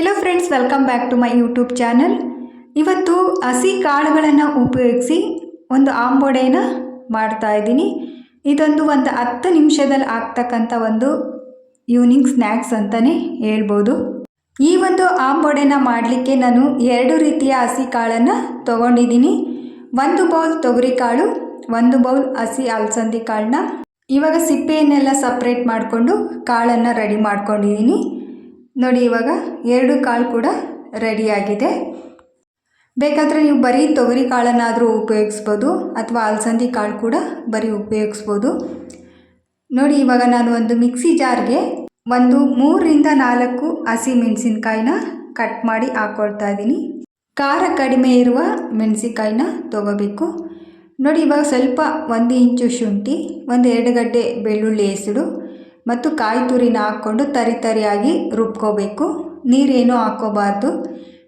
Hello friends welcome back to my YouTube channel ಇವತ್ತು ಹಸಿ ಕಾಳುಗಳನ್ನು ಉಪಯೋಗಿಸಿ ಒಂದು ಆಂಬೋಡೆನ ಮಾಡ್ತಾ ಇದ್ದೀನಿ. ಇದೊಂದು ಒಂದು ಹತ್ತು ನಿಮಿಷದಲ್ಲಿ ಆಗ್ತಕ್ಕಂಥ ಒಂದು ಈವ್ನಿಂಗ್ ಸ್ನ್ಯಾಕ್ಸ್ ಅಂತಲೇ ಹೇಳ್ಬೋದು. ಈ ಒಂದು ಆಂಬೋಡೆನ ಮಾಡಲಿಕ್ಕೆ ನಾನು ಎರಡು ರೀತಿಯ ಹಸಿ ಕಾಳನ್ನು ತೊಗೊಂಡಿದ್ದೀನಿ. ಒಂದು ಬೌಲ್ ತೊಗರಿ ಕಾಳು, ಒಂದು ಬೌಲ್ ಹಸಿ ಅಲಸಂದಿ ಕಾಳನ್ನ. ಇವಾಗ ಸಿಪ್ಪೆಯನ್ನೆಲ್ಲ ಸಪ್ರೇಟ್ ಮಾಡಿಕೊಂಡು ಕಾಳನ್ನು ರೆಡಿ ಮಾಡ್ಕೊಂಡಿದ್ದೀನಿ. ನೋಡಿ ಇವಾಗ ಎರಡು ಕಾಳು ಕೂಡ ರೆಡಿಯಾಗಿದೆ ಬೇಕಾದರೆ ನೀವು ಬರೀ ತೊಗರಿ ಕಾಳನ್ನಾದರೂ ಉಪಯೋಗಿಸ್ಬೋದು ಅಥವಾ ಅಲಸಂದಿ ಕಾಳು ಕೂಡ ಬರೀ ಉಪಯೋಗಿಸ್ಬೋದು. ನೋಡಿ ಇವಾಗ ನಾನು ಒಂದು ಮಿಕ್ಸಿ ಜಾರ್ಗೆ ಒಂದು ಮೂರರಿಂದ ನಾಲ್ಕು ಹಸಿ ಮೆಣಸಿನ್ಕಾಯಿನ ಕಟ್ ಮಾಡಿ ಹಾಕ್ಕೊಳ್ತಾ ಇದ್ದೀನಿ. ಖಾರ ಕಡಿಮೆ ಇರುವ ಮೆಣಸಿನ್ಕಾಯಿನ ತೊಗೋಬೇಕು. ನೋಡಿ ಇವಾಗ ಸ್ವಲ್ಪ ಒಂದು ಇಂಚು ಶುಂಠಿ, ಒಂದು ಎರಡು ಗಡ್ಡೆ ಬೆಳ್ಳುಳ್ಳಿ ಹೆಸರು ಮತ್ತು ಕಾಯಿ ತುರಿನ ಹಾಕ್ಕೊಂಡು ತರಿ ತರಿಯಾಗಿ ರುಬ್ಕೋಬೇಕು. ನೀರೇನೂ ಹಾಕ್ಕೋಬಾರ್ದು.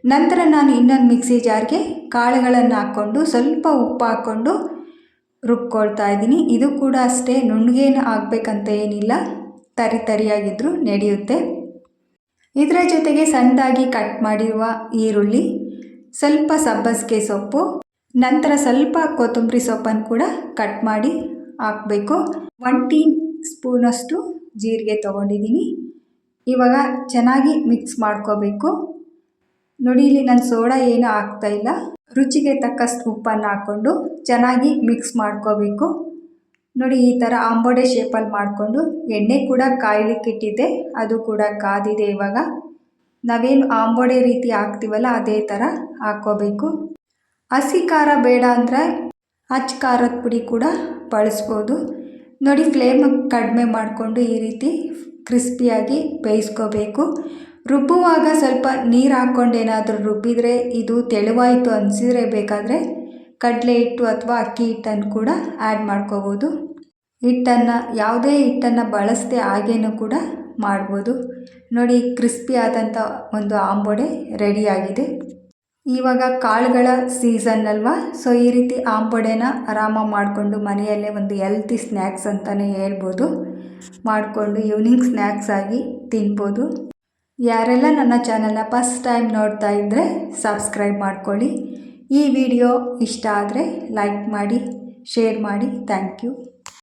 ನಂತರ ನಾನು ಇನ್ನೊಂದು ಮಿಕ್ಸಿ ಜಾರ್ಗೆ ಕಾಳುಗಳನ್ನು ಹಾಕ್ಕೊಂಡು ಸ್ವಲ್ಪ ಉಪ್ಪು ಹಾಕ್ಕೊಂಡು ರುಬ್ಕೊಳ್ತಾ ಇದ್ದೀನಿ. ಇದು ಕೂಡ ಅಷ್ಟೇ, ನುಣ್ಣಗೇನು ಆಗಬೇಕಂತ ಏನಿಲ್ಲ. ತರಿ ತರಿಯಾಗಿದ್ದರೂ ನಡೆಯುತ್ತೆ. ಇದರ ಜೊತೆಗೆ ಸಣ್ಣದಾಗಿ ಕಟ್ ಮಾಡಿರುವ ಈರುಳ್ಳಿ, ಸ್ವಲ್ಪ ಸಬ್ಬಸಿಗೆ ಸೊಪ್ಪು, ನಂತರ ಸ್ವಲ್ಪ ಕೊತ್ತಂಬರಿ ಸೊಪ್ಪನ್ನು ಕೂಡ ಕಟ್ ಮಾಡಿ ಹಾಕಬೇಕು. ಒನ್ ಟೀ ಸ್ಪೂನಷ್ಟು ಜೀರಿಗೆ ತೊಗೊಂಡಿದ್ದೀನಿ. ಇವಾಗ ಚೆನ್ನಾಗಿ ಮಿಕ್ಸ್ ಮಾಡ್ಕೋಬೇಕು. ನೋಡಿ, ಇಲ್ಲಿ ನಾನು ಸೋಡಾ ಏನೂ ಇಲ್ಲ. ರುಚಿಗೆ ತಕ್ಕಷ್ಟು ಉಪ್ಪನ್ನು ಹಾಕ್ಕೊಂಡು ಚೆನ್ನಾಗಿ ಮಿಕ್ಸ್ ಮಾಡ್ಕೋಬೇಕು. ನೋಡಿ, ಈ ಥರ ಆಂಬೋಡೆ ಶೇಪಲ್ಲಿ ಮಾಡಿಕೊಂಡು ಎಣ್ಣೆ ಕೂಡ ಕಾಯ್ಲಿಕ್ಕೆ ಇಟ್ಟಿದ್ದೆ. ಅದು ಕೂಡ ಕಾದಿದೆ ಇವಾಗ. ನಾವೇನು ಆಂಬೋಡೆ ರೀತಿ ಹಾಕ್ತೀವಲ್ಲ, ಅದೇ ಥರ ಹಾಕ್ಕೋಬೇಕು. ಹಸಿ ಖಾರ ಬೇಡ ಅಂದರೆ ಹಚ್ಚ ಖಾರದ ಪುಡಿ ಕೂಡ ಬಳಸ್ಬೋದು. ನೋಡಿ ಫ್ಲೇಮ್ ಕಡಿಮೆ ಮಾಡಿಕೊಂಡು ಈ ರೀತಿ ಕ್ರಿಸ್ಪಿಯಾಗಿ ಬೇಯಿಸ್ಕೋಬೇಕು. ರುಬ್ಬುವಾಗ ಸ್ವಲ್ಪ ನೀರು ಹಾಕ್ಕೊಂಡು ಏನಾದರೂ ರುಬ್ಬಿದರೆ ಇದು ತೆಳುವಾಯಿತು ಅನಿಸಿದ್ರೆ ಬೇಕಾದರೆ ಕಡಲೆ ಹಿಟ್ಟು ಅಥವಾ ಅಕ್ಕಿ ಹಿಟ್ಟನ್ನು ಕೂಡ ಆ್ಯಡ್ ಮಾಡ್ಕೋಬೋದು. ಹಿಟ್ಟನ್ನು ಯಾವುದೇ ಹಿಟ್ಟನ್ನು ಬಳಸದೆ ಹಾಗೇನೂ ಕೂಡ ಮಾಡ್ಬೋದು. ನೋಡಿ ಕ್ರಿಸ್ಪಿ ಆದಂಥ ಒಂದು ಆಂಬೊಡೆ ರೆಡಿಯಾಗಿದೆ ಇವಾಗ ಕಾಳುಗಳ ಸೀಸನ್ ಅಲ್ವಾ? ಸೊ ಈ ರೀತಿ ಆಂಬೊಡೆನ ಆರಾಮ ಮಾಡಿಕೊಂಡು ಮನೆಯಲ್ಲೇ ಒಂದು ಹೆಲ್ತಿ ಸ್ನ್ಯಾಕ್ಸ್ ಅಂತಲೇ ಹೇಳ್ಬೋದು. ಮಾಡಿಕೊಂಡು ಈವ್ನಿಂಗ್ ಸ್ನ್ಯಾಕ್ಸ್ ಆಗಿ ತಿನ್ಬೋದು. ಯಾರೆಲ್ಲ ನನ್ನ ಚಾನಲ್ನ ಫಸ್ಟ್ ಟೈಮ್ ನೋಡ್ತಾ ಇದ್ದರೆ ಸಬ್ಸ್ಕ್ರೈಬ್ ಮಾಡ್ಕೊಳ್ಳಿ. ಈ ವಿಡಿಯೋ ಇಷ್ಟ ಆದರೆ ಲೈಕ್ ಮಾಡಿ ಶೇರ್ ಮಾಡಿ. Thank you